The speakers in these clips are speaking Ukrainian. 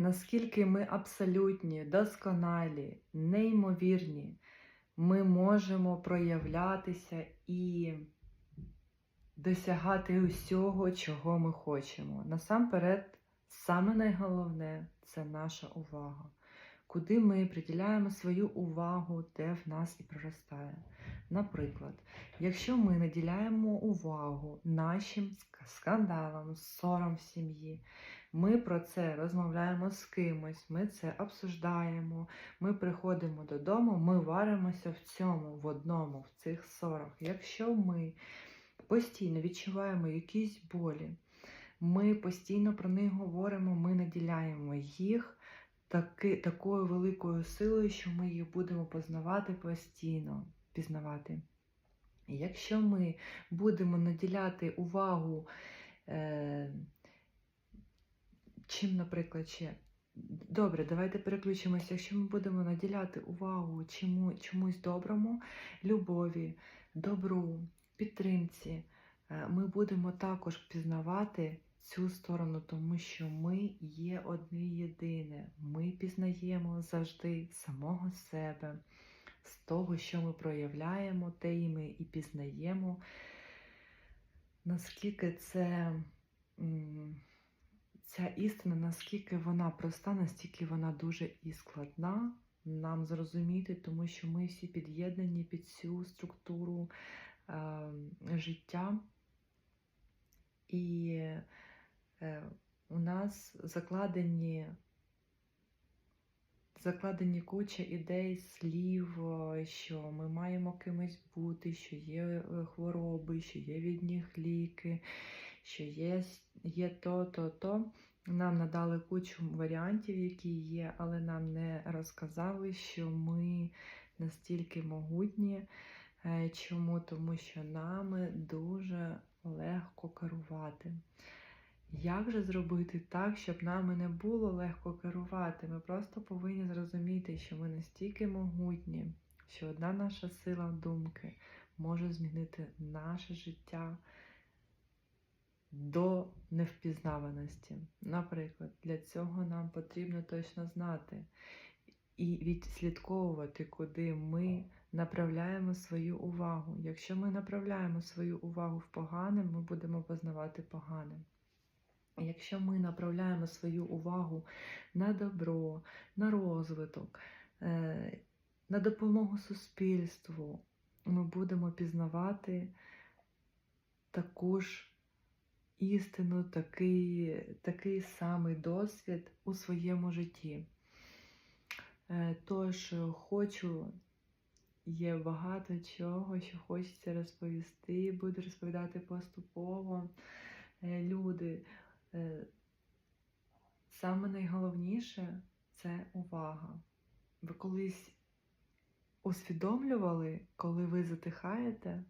наскільки ми абсолютні, досконалі, неймовірні, ми можемо проявлятися і досягати усього, чого ми хочемо. Насамперед, саме найголовне це наша увага. Куди ми приділяємо свою увагу, те в нас і проростає. Наприклад, якщо ми наділяємо увагу нашим ск- скандалам, ссорам в сім'ї, ми про це розмовляємо з кимось, ми це обсуждаємо, ми приходимо додому, ми варимося в цьому, в одному, в цих ссорах. Якщо ми постійно відчуваємо якісь болі, ми постійно про них говоримо, ми наділяємо їх таки, такою великою силою, що ми їх будемо познавати постійно, пізнавати. І Якщо ми будемо наділяти увагу, е, чим, наприклад, ще. Добре, давайте переключимося. Якщо ми будемо наділяти увагу чому, чомусь доброму, любові, добру, підтримці, е, ми будемо також пізнавати цю сторону, тому що ми є одне єдине. Ми пізнаємо завжди самого себе, з того, що ми проявляємо, те і ми і пізнаємо. Наскільки це ця істина, наскільки вона проста, настільки вона дуже і складна нам зрозуміти, тому що ми всі під'єднані під цю структуру е, життя. І е, у нас закладені, закладені куча ідей, слів, е, що ми маємо кимось бути, що є е, хвороби, що є від них ліки, що є, є то, то, то. Нам надали кучу варіантів, які є, але нам не розказали, що ми настільки могутні. Е, Чому? Тому що нами дуже легко керувати. Як же зробити так, щоб нами не було легко керувати? Ми просто повинні зрозуміти, що ми настільки могутні, що одна наша сила думки може змінити наше життя до невпізнаваності. Наприклад, для цього нам потрібно точно знати і відслідковувати, куди ми направляємо свою увагу. Якщо ми направляємо свою увагу в погане, ми будемо познавати погане. Якщо ми направляємо свою увагу на добро, на розвиток, е, на допомогу суспільству, ми будемо пізнавати таку ж істину, такий, такий самий досвід у своєму житті. Е, Тож хочу, є багато чого, що хочеться розповісти, буду розповідати поступово. Е, Люди, саме найголовніше це увага. Ви колись усвідомлювали, коли ви затихаєте,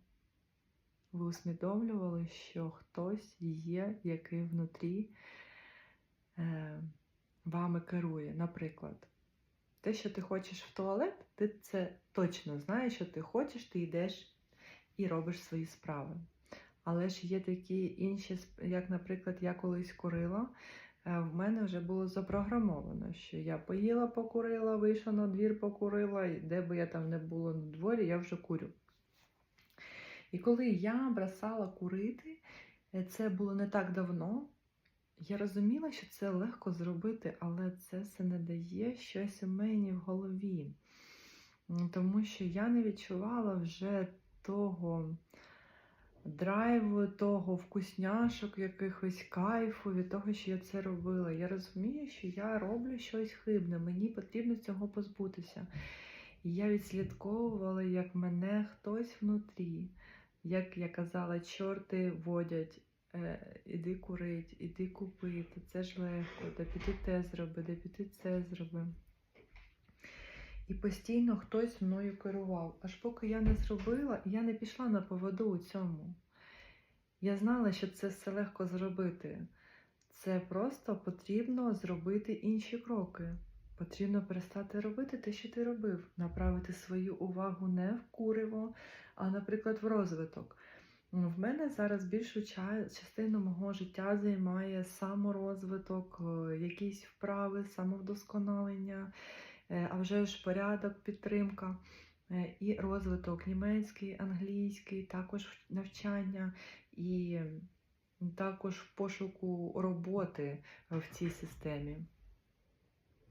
ви усвідомлювали, що хтось є, який внутрі е, вами керує. Наприклад, те, що ти хочеш в туалет, ти це точно знаєш, що ти хочеш, ти йдеш і робиш свої справи. Але ж є такі інші, як, наприклад, я колись курила, е, в мене вже було запрограмовано, що я поїла, покурила, вийшла на двір, покурила, і де би я там не була на дворі, я вже курю. І коли я бросала курити, е, це було не так давно. Я розуміла, що це легко зробити, але це все не дає щось у мені в голові. Тому що я не відчувала вже того драйву, того вкусняшок, якихось кайфу від того, що я це робила. Я розумію, що я роблю щось хибне, мені потрібно цього позбутися. І я відслідковувала, як мене хтось внутрі, як я казала, чорти водять. Е, іди курить, іди купити, це ж легко, де піти те зроби, де піти це зроби. І постійно хтось мною керував. Аж поки я не зробила, я не пішла на поводу у цьому. Я знала, що це все легко зробити. Це просто потрібно зробити інші кроки. Потрібно перестати робити те, що ти робив, направити свою увагу не в куриво, а, наприклад, в розвиток. В мене зараз більшу частину мого життя займає саморозвиток, е, якісь вправи, самовдосконалення, а вже ж порядок, підтримка е, і розвиток німецький, англійський, також навчання і також пошуку роботи в цій системі.